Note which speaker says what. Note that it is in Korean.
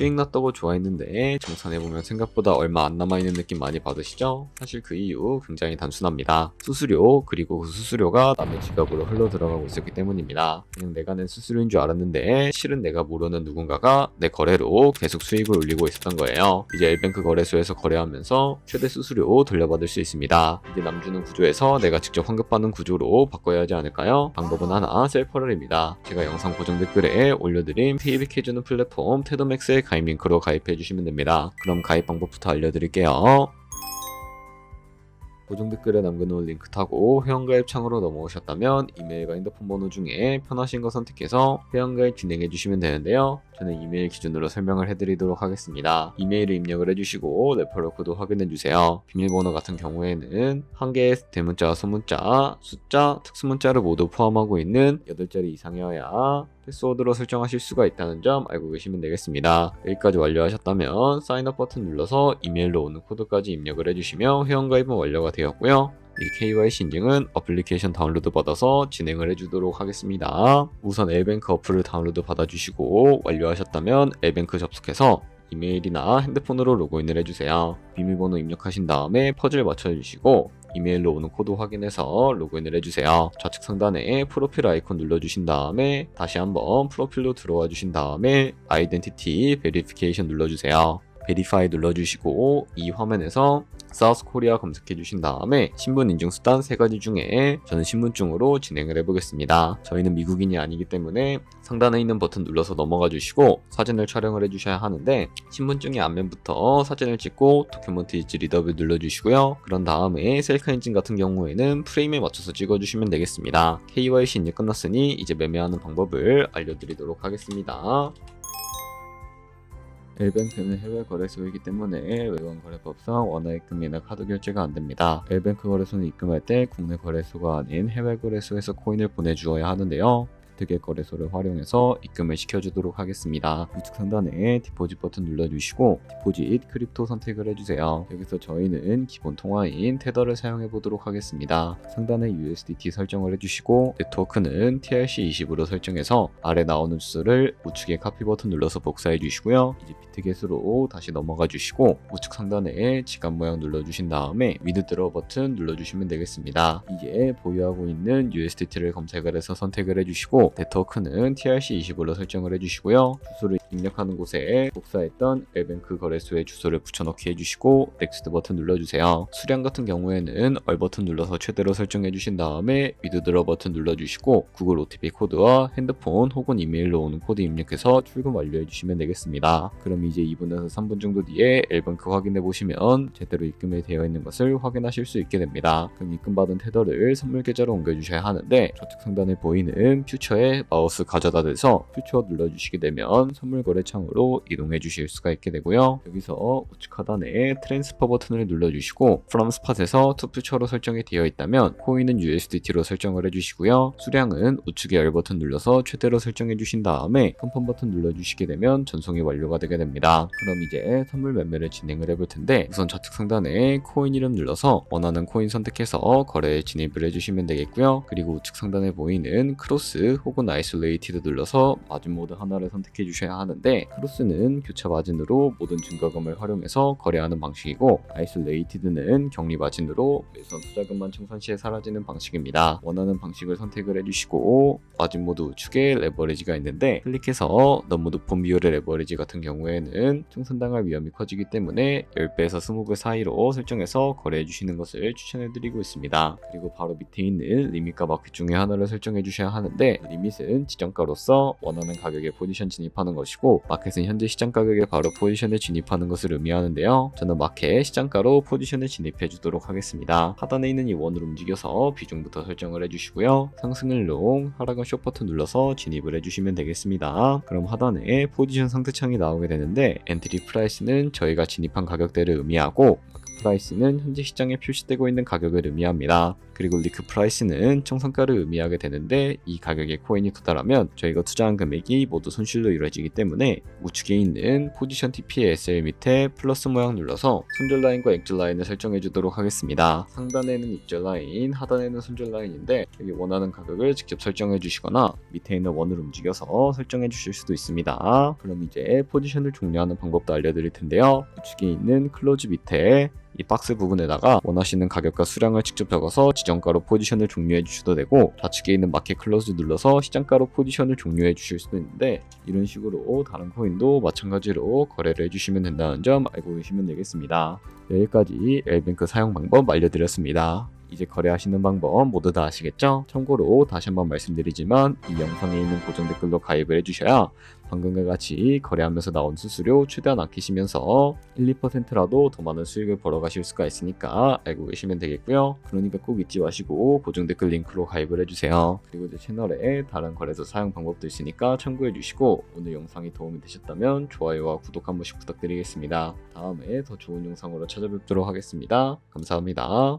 Speaker 1: 수익 났다고 좋아했는데 정산해보면 생각보다 얼마 안 남아있는 느낌 많이 받으시죠? 사실 그 이유 굉장히 단순합니다. 수수료 그리고 그 수수료가 남의 지갑으로 흘러 들어가고 있었기 때문입니다. 그냥 내가 낸 수수료인 줄 알았는데 실은 내가 모르는 누군가가 내 거래로 계속 수익을 올리고 있었던 거예요. 이제 엘뱅크 거래소에서 거래하면서 최대 수수료 돌려받을 수 있습니다. 이제 남주는 구조에서 내가 직접 환급받는 구조로 바꿔야 하지 않을까요? 방법은 하나 셀퍼럴입니다. 제가 영상 고정 댓글에 올려드린 페이백 해주는 플랫폼 테더맥스의 가입 링크로 가입해 주시면 됩니다. 그럼 가입 방법부터 알려드릴게요. 고정 댓글에 남겨놓은 링크 타고 회원가입 창으로 넘어오셨다면 이메일과 핸드폰 번호 중에 편하신 거 선택해서 회원가입 진행해 주시면 되는데요. 저는 이메일 기준으로 설명을 해드리도록 하겠습니다. 이메일을 입력을 해주시고 레퍼럴 코드 확인해 주세요. 비밀번호 같은 경우에는 한 개의 대문자, 소문자, 숫자, 특수문자를 모두 포함하고 있는 8자리 이상이어야 패스워드로 설정하실 수가 있다는 점 알고 계시면 되겠습니다. 여기까지 완료하셨다면 사인업 버튼 눌러서 이메일로 오는 코드까지 입력을 해주시면 회원가입은 완료가 되었고요. 이 KYC 인증은 어플리케이션 다운로드 받아서 진행을 해주도록 하겠습니다. 우선 엘뱅크 어플을 다운로드 받아주시고 완료하셨다면 엘뱅크 접속해서 이메일이나 핸드폰으로 로그인을 해주세요. 비밀번호 입력하신 다음에 퍼즐 맞춰주시고 이메일로 오는 코드 확인해서 로그인을 해주세요. 좌측 상단에 프로필 아이콘 눌러주신 다음에 다시 한번 프로필로 들어와 주신 다음에 아이덴티티 베리피케이션 눌러주세요. 베리파이 눌러주시고 이 화면에서 사우스 코리아 검색해 주신 다음에 신분 인증 수단 세 가지 중에 저는 신분증으로 진행을 해보겠습니다. 저희는 미국인이 아니기 때문에 상단에 있는 버튼 눌러서 넘어가 주시고 사진을 촬영을 해주셔야 하는데 신분증의 앞면부터 사진을 찍고 도큐먼트 이지 리더뷰 눌러주시고요. 그런 다음에 셀카 인증 같은 경우에는 프레임에 맞춰서 찍어주시면 되겠습니다. KYC 인증 끝났으니 이제 매매하는 방법을 알려드리도록 하겠습니다. 엘뱅크는 해외 거래소이기 때문에 외환 거래법상 원화 입금이나 카드 결제가 안 됩니다. 엘뱅크 거래소는 입금할 때 국내 거래소가 아닌 해외 거래소에서 코인을 보내주어야 하는데요. 특의 거래소를 활용해서 입금을 시켜주도록 하겠습니다. 우측 상단에 디포짓 버튼 눌러주시고 디포짓 크립토 선택을 해주세요. 여기서 저희는 기본 통화인 테더를 사용해 보도록 하겠습니다. 상단에 USDT 설정을 해주시고 네트워크는 TRC20으로 설정해서 아래 나오는 주소를 우측에 카피 버튼 눌러서 복사해 주시고요. 이제 비트 개수로 다시 넘어가 주시고 우측 상단에 지갑 모양 눌러주신 다음에 위드드러 버튼 눌러주시면 되겠습니다. 이제 보유하고 있는 USDT를 검색을 해서 선택을 해주시고 네트워크는 TRC20으로 설정을 해주시고요. 주소를 입력하는 곳에 복사했던 엘뱅크 거래소의 주소를 붙여넣기 해주시고 넥스트 버튼 눌러주세요. 수량 같은 경우에는 얼 버튼 눌러서 최대로 설정해 주신 다음에 위드 드러 버튼 눌러주시고 구글 OTP 코드와 핸드폰 혹은 이메일로 오는 코드 입력해서 출금 완료해 주시면 되겠습니다. 그럼 이제 2분에서 3분 정도 뒤에 엘뱅크 확인해 보시면 제대로 입금이 되어 있는 것을 확인하실 수 있게 됩니다. 그럼 입금받은 테더를 선물 계좌로 옮겨주셔야 하는데 좌측 상단에 보이는 퓨처 에 마우스 가져다 대서 퓨처 눌러주시게 되면 선물 거래 창으로 이동해 주실 수가 있게 되고요. 여기서 우측 하단에 트랜스퍼 버튼을 눌러주시고 from spot에서 to 퓨처로 설정이 되어 있다면 코인은 USDT로 설정을 해주시고요. 수량은 우측에 열 버튼 눌러서 최대로 설정해 주신 다음에 컨펌 버튼 눌러주시게 되면 전송이 완료가 되게 됩니다. 그럼 이제 선물 매매를 진행을 해볼 텐데 우선 좌측 상단에 코인 이름 눌러서 원하는 코인 선택해서 거래에 진입을 해주시면 되겠고요. 그리고 우측 상단에 보이는 크로스 혹은 아이솔레이티드 눌러서 마진 모드 하나를 선택해 주셔야 하는데 크로스는 교차 마진으로 모든 증거금을 활용해서 거래하는 방식이고 아이솔레이티드는 격리 마진으로 매선 투자금만 청산 시에 사라지는 방식입니다. 원하는 방식을 선택을 해주시고 마진 모드 우측에 레버리지가 있는데 클릭해서 너무 높은 비율의 레버리지 같은 경우에는 청산당할 위험이 커지기 때문에 10배에서 20배 사이로 설정해서 거래해 주시는 것을 추천해 드리고 있습니다. 그리고 바로 밑에 있는 리밋과 마켓 중에 하나를 설정해 주셔야 하는데 리밋은 지정가로서 원하는 가격에 포지션 진입하는 것이고 마켓은 현재 시장 가격에 바로 포지션에 진입하는 것을 의미하는데요. 저는 마켓 시장가로 포지션에 진입해 주도록 하겠습니다. 하단에 있는 이 원을 움직여서 비중부터 설정을 해주시고요. 상승을 롱, 하락은 숏 버튼 눌러서 진입을 해주시면 되겠습니다. 그럼 하단에 포지션 상태 창이 나오게 되는데 엔트리 프라이스는 저희가 진입한 가격대를 의미하고 프라이스는 현재 시장에 표시되고 있는 가격을 의미합니다. 그리고 리크 프라이스는 총성가를 의미하게 되는데 이 가격에 코인이 도달하면 저희가 투자한 금액이 모두 손실로 이루어지기 때문에 우측에 있는 포지션 TP의 SL 밑에 플러스 모양 눌러서 손절 라인과 액절 라인을 설정해 주도록 하겠습니다. 상단에는 입절 라인, 하단에는 손절 라인인데 여기 원하는 가격을 직접 설정해 주시거나 밑에 있는 원을 움직여서 설정해 주실 수도 있습니다. 그럼 이제 포지션을 종료하는 방법도 알려드릴 텐데요. 우측에 있는 클로즈 밑에 이 박스 부분에다가 원하시는 가격과 수량을 직접 적어서 지정가로 포지션을 종료해 주셔도 되고 좌측에 있는 마켓 클로즈 눌러서 시장가로 포지션을 종료해 주실 수도 있는데 이런 식으로 다른 코인도 마찬가지로 거래를 해주시면 된다는 점 알고 계시면 되겠습니다. 여기까지 엘뱅크 사용 방법 알려드렸습니다. 이제 거래하시는 방법 모두 다 아시겠죠? 참고로 다시 한번 말씀드리지만 이 영상에 있는 고정 댓글로 가입을 해주셔야 방금과 같이 거래하면서 나온 수수료 최대한 아끼시면서 1, 2%라도 더 많은 수익을 벌어가실 수가 있으니까 알고 계시면 되겠고요. 그러니까 꼭 잊지 마시고 고정 댓글 링크로 가입을 해주세요. 그리고 제 채널에 다른 거래소 사용 방법도 있으니까 참고해 주시고 오늘 영상이 도움이 되셨다면 좋아요와 구독 한 번씩 부탁드리겠습니다. 다음에 더 좋은 영상으로 찾아뵙도록 하겠습니다. 감사합니다.